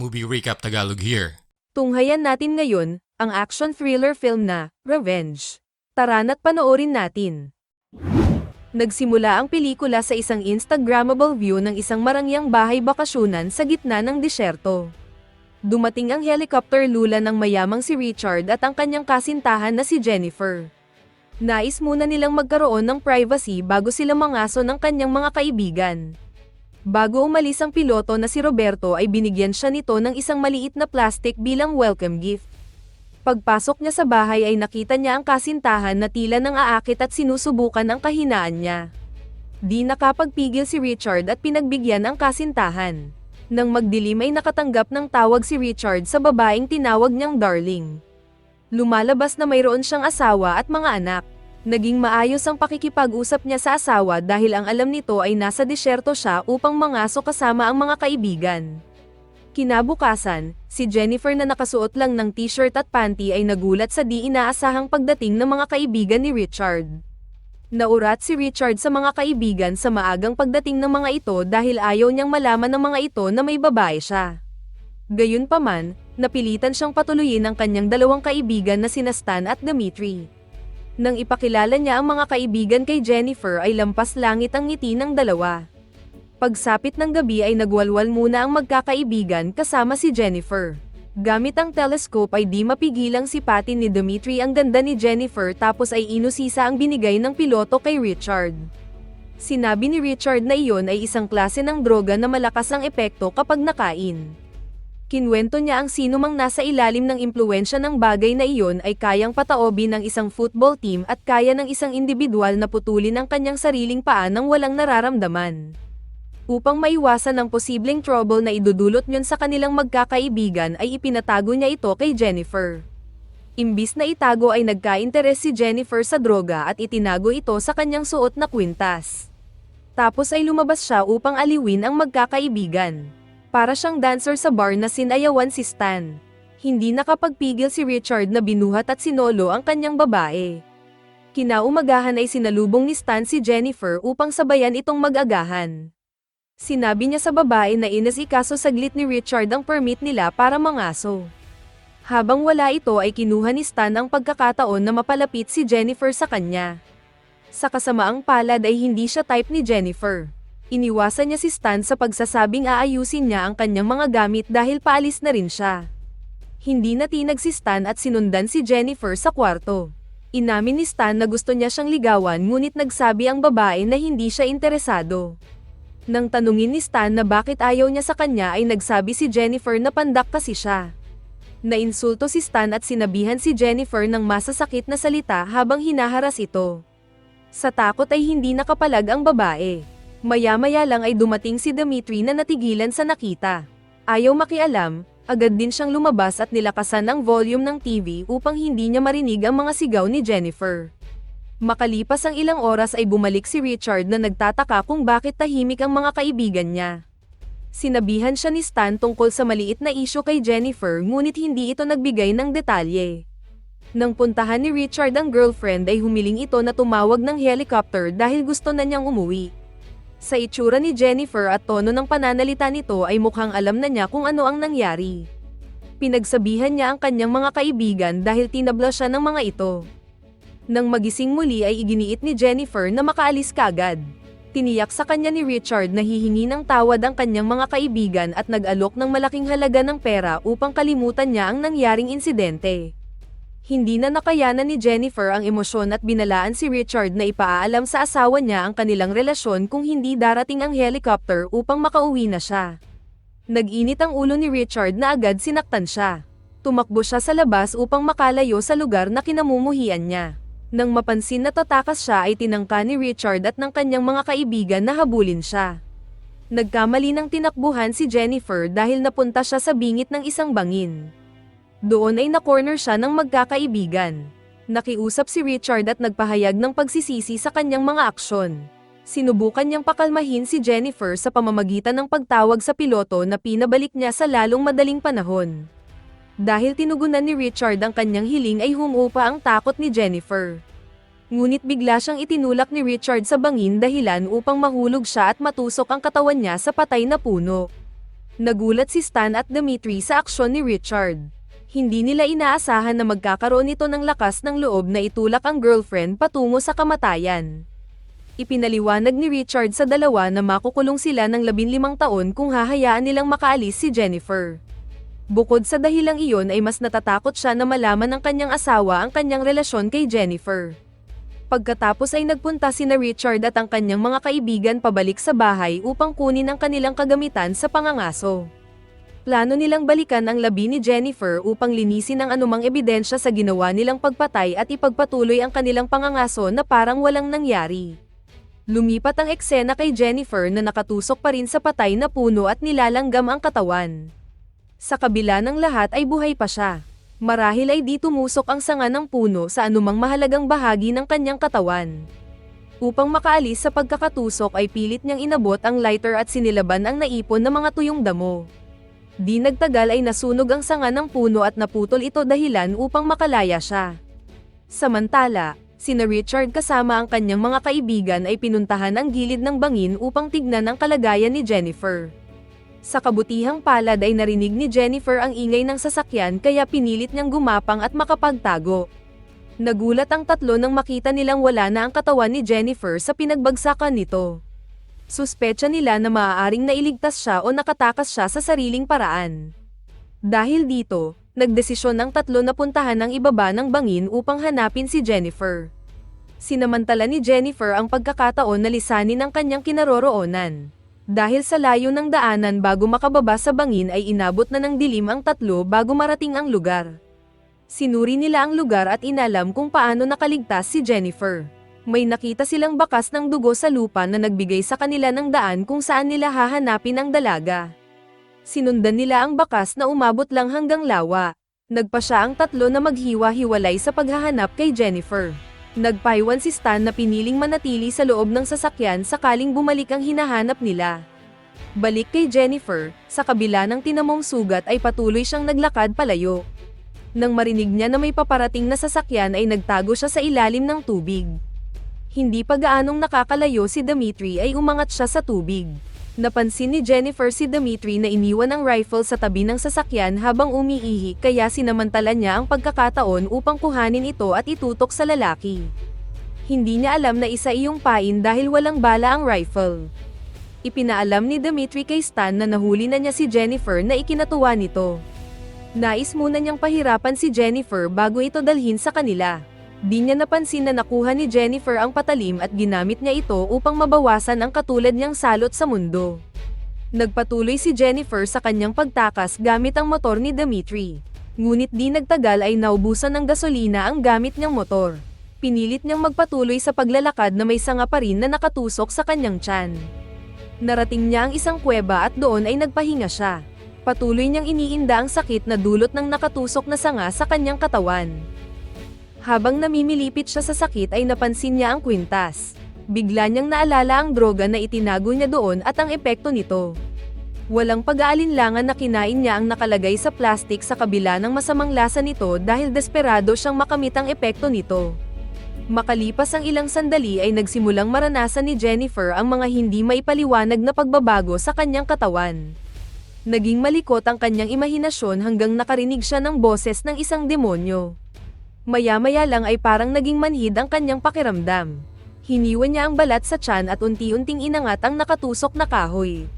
Movie Recap Tagalog here. Tunghayan natin ngayon, ang action thriller film na, Revenge. Tara na't panoorin natin. Nagsimula ang pelikula sa isang Instagrammable view ng isang marangyang bahay bakasyonan sa gitna ng disyerto. Dumating ang helicopter lula ng mayamang si Richard at ang kanyang kasintahan na si Jennifer. Nais muna nilang magkaroon ng privacy bago sila mangaso ng kanyang mga kaibigan. Bago umalis ang piloto na si Roberto ay binigyan siya nito ng isang maliit na plastic bilang welcome gift. Pagpasok niya sa bahay ay nakita niya ang kasintahan na tila nang aakit at sinusubukan ang kahinaan niya. Di nakapagpigil si Richard at pinagbigyan ang kasintahan. Nang magdilim ay nakatanggap ng tawag si Richard sa babaeng tinawag niyang darling. Lumalabas na mayroon siyang asawa at mga anak. Naging maayos ang pakikipag-usap niya sa asawa dahil ang alam nito ay nasa disyerto siya upang mangaso kasama ang mga kaibigan. Kinabukasan, si Jennifer na nakasuot lang ng t-shirt at panty ay nagulat sa di inaasahang pagdating ng mga kaibigan ni Richard. Naurat si Richard sa mga kaibigan sa maagang pagdating ng mga ito dahil ayaw niyang malaman ng mga ito na may babae siya. Gayunpaman, napilitan siyang patuloyin ang kanyang dalawang kaibigan na sina Stan at Dimitri. Nang ipakilala niya ang mga kaibigan kay Jennifer ay lampas langit ang ngiti ng dalawa. Pagsapit ng gabi ay nagwalwal muna ang magkakaibigan kasama si Jennifer. Gamit ang telescope ay di mapigilang sipatin ni Dimitri ang ganda ni Jennifer tapos ay inusisa ang binigay ng piloto kay Richard. Sinabi ni Richard na iyon ay isang klase ng droga na malakas ang epekto kapag nakain. Kinwento niya ang sino mang nasa ilalim ng impluensya ng bagay na iyon ay kayang pataobi ng isang football team at kaya ng isang individual na putulin ang kanyang sariling paa nang walang nararamdaman. Upang maiwasan ang posibleng trouble na idudulot niyon sa kanilang magkakaibigan ay ipinatago niya ito kay Jennifer. Imbis na itago ay nagka-interes si Jennifer sa droga at itinago ito sa kanyang suot na kwintas. Tapos ay lumabas siya upang aliwin ang magkakaibigan. Para siyang dancer sa bar na sinayawan si Stan. Hindi nakapagpigil si Richard na binuhat at sinolo ang kanyang babae. Kinaumagahan ay sinalubong ni Stan si Jennifer upang sabayan itong mag-agahan. Sinabi niya sa babae na inasikaso saglit ni Richard ang permit nila para mangaso. Habang wala ito ay kinuha ni Stan ang pagkakataon na mapalapit si Jennifer sa kanya. Sa kasamaang palad ay hindi siya type ni Jennifer. Iniwasan niya si Stan sa pagsasabing aayusin niya ang kanyang mga gamit dahil paalis na rin siya. Hindi natinag si Stan at sinundan si Jennifer sa kwarto. Inamin ni Stan na gusto niya siyang ligawan ngunit nagsabi ang babae na hindi siya interesado. Nang tanungin ni Stan na bakit ayaw niya sa kanya ay nagsabi si Jennifer na pandak kasi siya. Nainsulto si Stan at sinabihan si Jennifer ng masasakit na salita habang hinaharas ito. Sa takot ay hindi nakapalag ang babae. Maya-maya lang ay dumating si Dimitri na natigilan sa nakita. Ayaw makialam, agad din siyang lumabas at nilakasan ang volume ng TV upang hindi niya marinig ang mga sigaw ni Jennifer. Makalipas ang ilang oras ay bumalik si Richard na nagtataka kung bakit tahimik ang mga kaibigan niya. Sinabihan siya ni Stan tungkol sa maliit na isyo kay Jennifer ngunit hindi ito nagbigay ng detalye. Nang puntahan ni Richard ang girlfriend ay humiling ito na tumawag ng helicopter dahil gusto na niyang umuwi. Sa itsura ni Jennifer at tono ng pananalita nito ay mukhang alam na niya kung ano ang nangyari. Pinagsabihan niya ang kanyang mga kaibigan dahil tinabla siya ng mga ito. Nang magising muli ay iginiit ni Jennifer na makaalis kagad. Tiniyak sa kanya ni Richard na hihingi ng tawad ang kanyang mga kaibigan at nag-alok ng malaking halaga ng pera upang kalimutan niya ang nangyaring insidente. Hindi na nakayanan ni Jennifer ang emosyon at binalaan si Richard na ipaalam sa asawa niya ang kanilang relasyon kung hindi darating ang helicopter upang makauwi na siya. Nag-init ang ulo ni Richard na agad sinaktan siya. Tumakbo siya sa labas upang makalayo sa lugar na kinamumuhian niya. Nang mapansin na tatakas siya ay tinangka ni Richard at ng kanyang mga kaibigan na habulin siya. Nagkamali ng tinakbuhan si Jennifer dahil napunta siya sa bingit ng isang bangin. Doon ay na-corner siya ng magkakaibigan. Nakiusap si Richard at nagpahayag ng pagsisisi sa kanyang mga aksyon. Sinubukan niyang pakalmahin si Jennifer sa pamamagitan ng pagtawag sa piloto na pinabalik niya sa lalong madaling panahon. Dahil tinugunan ni Richard ang kanyang hiling ay humupa ang takot ni Jennifer. Ngunit bigla siyang itinulak ni Richard sa bangin dahilan upang mahulog siya at matusok ang katawan niya sa patay na puno. Nagulat si Stan at Dimitri sa aksyon ni Richard. Hindi nila inaasahan na magkakaroon ito ng lakas ng loob na itulak ang girlfriend patungo sa kamatayan. Ipinaliwanag ni Richard sa dalawa na makukulong sila ng 15 taon kung hahayaan nilang makaalis si Jennifer. Bukod sa dahilang iyon ay mas natatakot siya na malaman ng kanyang asawa ang kanyang relasyon kay Jennifer. Pagkatapos ay nagpunta sina Richard at ang kanyang mga kaibigan pabalik sa bahay upang kunin ang kanilang kagamitan sa pangangaso. Plano nilang balikan ang labi ni Jennifer upang linisin ang anumang ebidensya sa ginawa nilang pagpatay at ipagpatuloy ang kanilang pangangaso na parang walang nangyari. Lumipat ang eksena kay Jennifer na nakatusok pa rin sa patay na puno at nilalanggam ang katawan. Sa kabila ng lahat ay buhay pa siya. Marahil ay di tumusok ang sanga ng puno sa anumang mahalagang bahagi ng kanyang katawan. Upang makaalis sa pagkakatusok ay pilit niyang inabot ang lighter at sinilaban ang naipon na mga tuyong damo. Di nagtagal ay nasunog ang sanga ng puno at naputol ito dahilan upang makalaya siya. Samantala, sina Richard kasama ang kanyang mga kaibigan ay pinuntahan ang gilid ng bangin upang tignan ang kalagayan ni Jennifer. Sa kabutihang palad ay narinig ni Jennifer ang ingay ng sasakyan kaya pinilit niyang gumapang at makapagtago. Nagulat ang tatlo nang makita nilang wala na ang katawan ni Jennifer sa pinagbagsakan nito. Suspecha nila na maaaring nailigtas siya o nakatakas siya sa sariling paraan. Dahil dito, nagdesisyon ang tatlo na puntahan ang ibaba ng bangin upang hanapin si Jennifer. Sinamantala ni Jennifer ang pagkakataon na lisanin ang kanyang kinaroroonan. Dahil sa layo ng daanan bago makababa sa bangin ay inabot na ng dilim ang tatlo bago marating ang lugar. Sinuri nila ang lugar at inalam kung paano nakaligtas si Jennifer. May nakita silang bakas ng dugo sa lupa na nagbigay sa kanila ng daan kung saan nila hahanapin ang dalaga. Sinundan nila ang bakas na umabot lang hanggang lawa. Nagpa siya ang tatlo na maghiwa-hiwalay sa paghahanap kay Jennifer. Nagpaiwan si Stan na piniling manatili sa loob ng sasakyan sakaling bumalik ang hinahanap nila. Balik kay Jennifer, sa kabila ng tinamong sugat ay patuloy siyang naglakad palayo. Nang marinig niya na may paparating na sasakyan ay nagtago siya sa ilalim ng tubig. Hindi pa gaanong nakakalayo si Dimitri ay umangat siya sa tubig. Napansin ni Jennifer si Dimitri na iniwan ang rifle sa tabi ng sasakyan habang umiihi kaya sinamantala niya ang pagkakataon upang kuhanin ito at itutok sa lalaki. Hindi niya alam na isa iyong pain dahil walang bala ang rifle. Ipinaalam ni Dimitri kay Stan na nahuli na niya si Jennifer na ikinatuwa nito. Nais muna niyang pahirapan si Jennifer bago ito dalhin sa kanila. Di niya napansin na nakuha ni Jennifer ang patalim at ginamit niya ito upang mabawasan ang katulad niyang salot sa mundo. Nagpatuloy si Jennifer sa kanyang pagtakas gamit ang motor ni Dimitri. Ngunit di nagtagal ay naubusan ng gasolina ang gamit niyang motor. Pinilit niyang magpatuloy sa paglalakad na may sanga pa rin na nakatusok sa kanyang tiyan. Narating niya ang isang kuweba at doon ay nagpahinga siya. Patuloy niyang iniinda ang sakit na dulot ng nakatusok na sanga sa kanyang katawan. Habang namimilipit siya sa sakit ay napansin niya ang kwintas. Bigla niyang naalala ang droga na itinago niya doon at ang epekto nito. Walang pag-aalinlangan na kinain niya ang nakalagay sa plastik sa kabila ng masamang lasa nito dahil desperado siyang makamit ang epekto nito. Makalipas ang ilang sandali ay nagsimulang maranasan ni Jennifer ang mga hindi maipaliwanag na pagbabago sa kanyang katawan. Naging malikot ang kanyang imahinasyon hanggang nakarinig siya ng boses ng isang demonyo. Maya-maya lang ay parang naging manhid ang kanyang pakiramdam. Hiniwan niya ang balat sa tiyan at unti-unting inangat ang nakatusok na kahoy.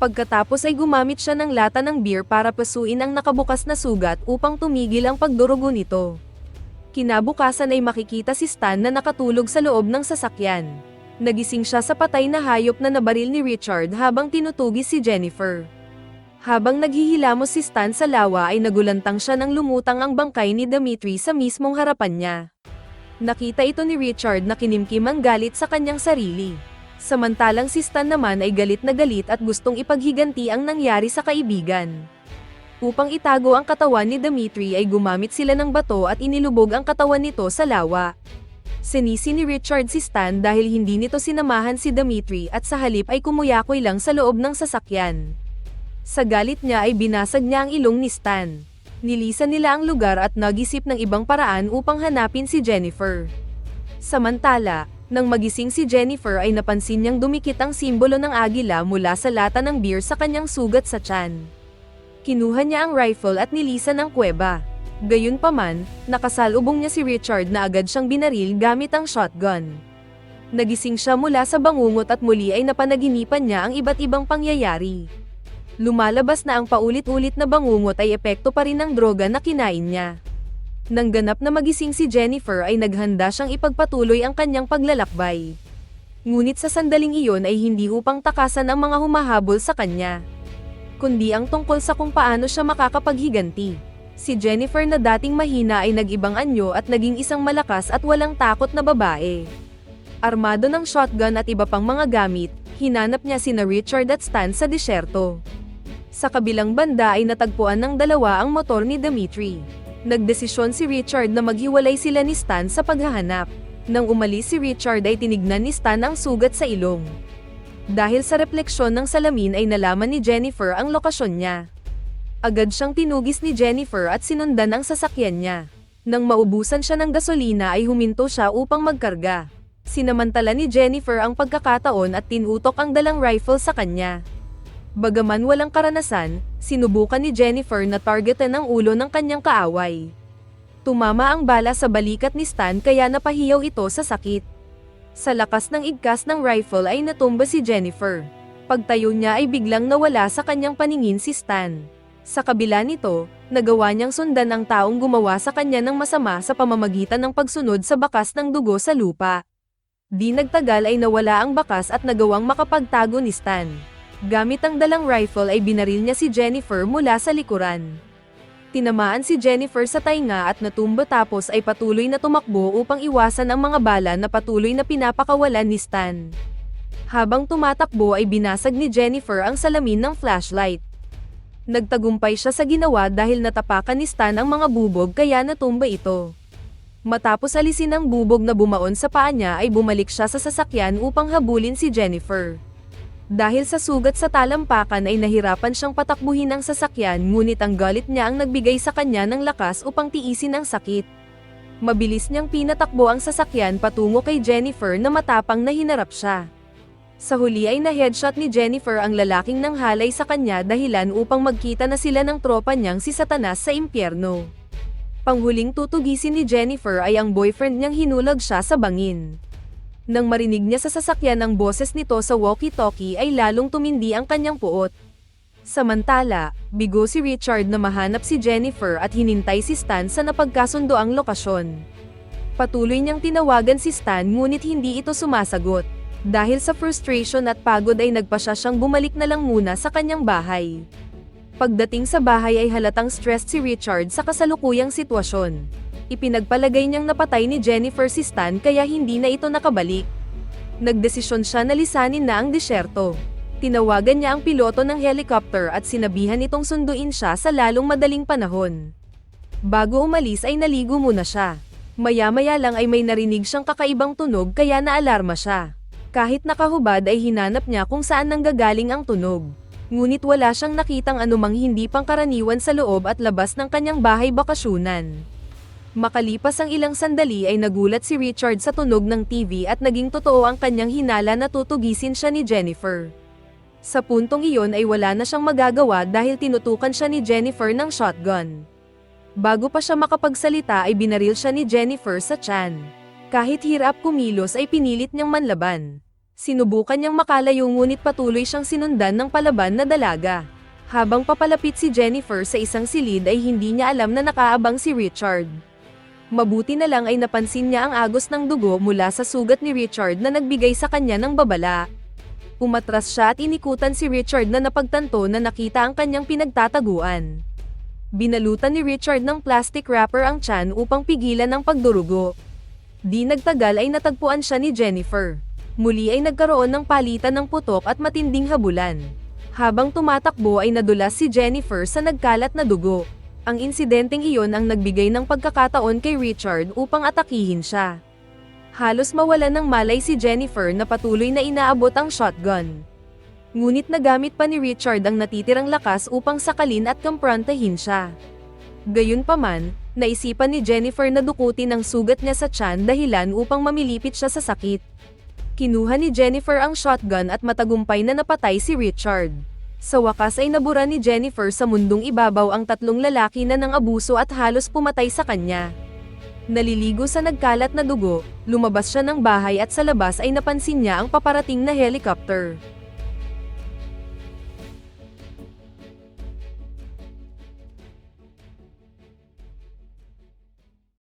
Pagkatapos ay gumamit siya ng lata ng beer para pasuin ang nakabukas na sugat upang tumigil ang pagdurugo nito. Kinabukasan ay makikita si Stan na nakatulog sa loob ng sasakyan. Nagising siya sa patay na hayop na nabaril ni Richard habang tinutugis si Jennifer. Habang naghihilamos si Stan sa lawa ay nagulantang siya nang lumutang ang bangkay ni Dimitri sa mismong harapan niya. Nakita ito ni Richard na kinimkim ang galit sa kanyang sarili. Samantalang si Stan naman ay galit na galit at gustong ipaghiganti ang nangyari sa kaibigan. Upang itago ang katawan ni Dimitri ay gumamit sila ng bato at inilubog ang katawan nito sa lawa. Sinisi ni Richard si Stan dahil hindi nito sinamahan si Dimitri at sa halip ay kumuyakoy lang sa loob ng sasakyan. Sa galit niya ay binasag niya ang ilong ni Stan. Nilisan nila ang lugar at nagisip ng ibang paraan upang hanapin si Jennifer. Samantala, Nang magising si Jennifer ay napansin niyang dumikit ang simbolo ng agila mula sa lata ng beer sa kanyang sugat sa tiyan. Kinuha niya ang rifle at nilisan ang kuweba. Gayunpaman, nakasalubong niya si Richard na agad siyang binaril gamit ang shotgun. Nagising siya mula sa bangungot at muli ay napanaginipan niya ang iba't ibang pangyayari. Lumalabas na ang paulit-ulit na bangungot ay epekto pa rin ng droga na kinain niya. Nang ganap na magising si Jennifer ay naghanda siyang ipagpatuloy ang kanyang paglalakbay. Ngunit sa sandaling iyon ay hindi upang takasan ang mga humahabol sa kanya. Kundi ang tungkol sa kung paano siya makakapaghiganti. Si Jennifer na dating mahina ay nag-ibang anyo at naging isang malakas at walang takot na babae. Armado ng shotgun at iba pang mga gamit, hinanap niya sina Richard at Stan sa disyerto. Sa kabilang banda ay natagpuan ng dalawa ang motor ni Dimitri. Nagdesisyon si Richard na maghiwalay sila ni Stan sa paghahanap. Nang umalis si Richard ay tinignan ni Stan ang sugat sa ilong. Dahil sa refleksyon ng salamin ay nalaman ni Jennifer ang lokasyon niya. Agad siyang tinugis ni Jennifer at sinundan ang sasakyan niya. Nang maubusan siya ng gasolina ay huminto siya upang magkarga. Sinamantala ni Jennifer ang pagkakataon at tinutok ang dalang rifle sa kanya. Bagaman walang karanasan, sinubukan ni Jennifer na targetan ang ulo ng kanyang kaaway. Tumama ang bala sa balikat ni Stan kaya napahiyaw ito sa sakit. Sa lakas ng igkas ng rifle ay natumba si Jennifer. Pagtayo niya ay biglang nawala sa kanyang paningin si Stan. Sa kabila nito, nagawa niyang sundan ang taong gumawa sa kanya ng masama sa pamamagitan ng pagsunod sa bakas ng dugo sa lupa. Di nagtagal ay nawala ang bakas at nagawang makapagtago ni Stan. Gamit ang dalang rifle ay binaril niya si Jennifer mula sa likuran. Tinamaan si Jennifer sa tainga at natumba tapos ay patuloy na tumakbo upang iwasan ang mga bala na patuloy na pinapakawalan ni Stan. Habang tumatakbo ay binasag ni Jennifer ang salamin ng flashlight. Nagtagumpay siya sa ginawa dahil natapakan ni Stan ang mga bubog kaya natumba ito. Matapos alisin ang bubog na bumaon sa paa niya ay bumalik siya sa sasakyan upang habulin si Jennifer. Dahil sa sugat sa talampakan ay nahirapan siyang patakbuhin ang sasakyan ngunit ang galit niya ang nagbigay sa kanya ng lakas upang tiisin ang sakit. Mabilis niyang pinatakbo ang sasakyan patungo kay Jennifer na matapang na hinarap siya. Sa huli ay na-headshot ni Jennifer ang lalaking nanghalay sa kanya dahilan upang magkita na sila ng tropa niyang si Satanas sa impyerno. Panghuling tutugisin ni Jennifer ay ang boyfriend niyang hinulag siya sa bangin. Nang marinig niya sa sasakyan ang boses nito sa walkie-talkie ay lalong tumindi ang kanyang puot. Samantala, bigo si Richard na mahanap si Jennifer at hinintay si Stan sa napagkasundo ang lokasyon. Patuloy niyang tinawagan si Stan ngunit hindi ito sumasagot. Dahil sa frustration at pagod ay nagpasya siyang bumalik na lang muna sa kanyang bahay. Pagdating sa bahay ay halatang stressed si Richard sa kasalukuyang sitwasyon ipinagpalagay niyang napatay ni Jennifer si Stan kaya hindi na ito nakabalik. Nagdesisyon siya na lisanin na ang disyerto. Tinawagan niya ang piloto ng helicopter at sinabihan itong sunduin siya sa lalong madaling panahon. Bago umalis ay naligo muna siya. Maya-maya lang ay may narinig siyang kakaibang tunog kaya naalarma siya. Kahit nakahubad ay hinanap niya kung saan nanggagaling ang tunog. Ngunit wala siyang nakitang anumang hindi pangkaraniwan sa loob at labas ng kanyang bahay bakasyunan. Makalipas ang ilang sandali ay nagulat si Richard sa tunog ng TV at naging totoo ang kanyang hinala na tutugisin siya ni Jennifer. Sa puntong iyon ay wala na siyang magagawa dahil tinutukan siya ni Jennifer ng shotgun. Bago pa siya makapagsalita ay binaril siya ni Jennifer sa tiyan. Kahit hirap kumilos ay pinilit niyang manlaban. Sinubukan niyang makalayo ngunit patuloy siyang sinundan ng palaban na dalaga. Habang papalapit si Jennifer sa isang silid ay hindi niya alam na nakaabang si Richard. Mabuti na lang ay napansin niya ang agos ng dugo mula sa sugat ni Richard na nagbigay sa kanya ng babala. Umatras siya at inikutan si Richard na napagtanto na nakita ang kanyang pinagtataguan. Binalutan ni Richard ng plastic wrapper ang tiyan upang pigilan ang pagdurugo. Di nagtagal ay natagpuan siya ni Jennifer. Muli ay nagkaroon ng palitan ng putok at matinding habulan. Habang tumatakbo ay nadulas si Jennifer sa nagkalat na dugo. Ang insidenteng iyon ang nagbigay ng pagkakataon kay Richard upang atakihin siya. Halos mawalan ng malay si Jennifer na patuloy na inaabot ang shotgun. Ngunit nagamit pa ni Richard ang natitirang lakas upang sakalin at kamprantahin siya. Gayunpaman, naisipan ni Jennifer na dukutin ang sugat niya sa tiyan dahilan upang mamilipit siya sa sakit. Kinuha ni Jennifer ang shotgun at matagumpay na napatay si Richard. Sa wakas ay nabura ni Jennifer sa mundong ibabaw ang tatlong lalaki na nang abuso at halos pumatay sa kanya. Naliligo sa nagkalat na dugo, lumabas siya ng bahay at sa labas ay napansin niya ang paparating na helicopter.